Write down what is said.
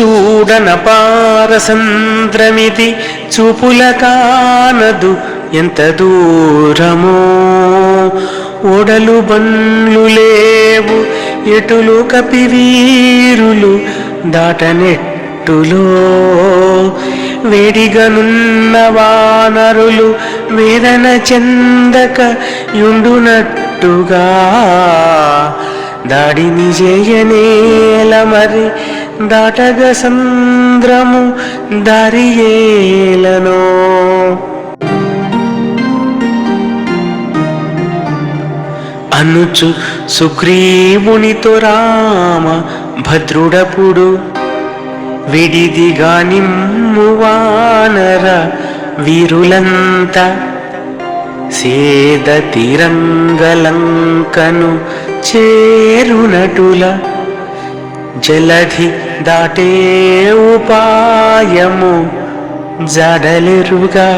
చూడనపారసంద్రమిది చూపుల కానదు ఎంత దూరమో. ఓడలు బండ్లు లేవు ఎటులు కపివీరులు దాటనెట్టులో. వేడిగనున్న వానరులు వేదన చెందక యుండునట్టుగా. దాడిని చేయనేల మరి దాటగ సంద్రము దారియేలనో. అనుచు సుగ్రీవునితో రామ భద్రుడపుడు విడిదిగా నిమ్ము వానర వీరులంతా సేద తిరంగలంకను చేరునటుల జలధి దాటే ఉపాయము జడలెరుగా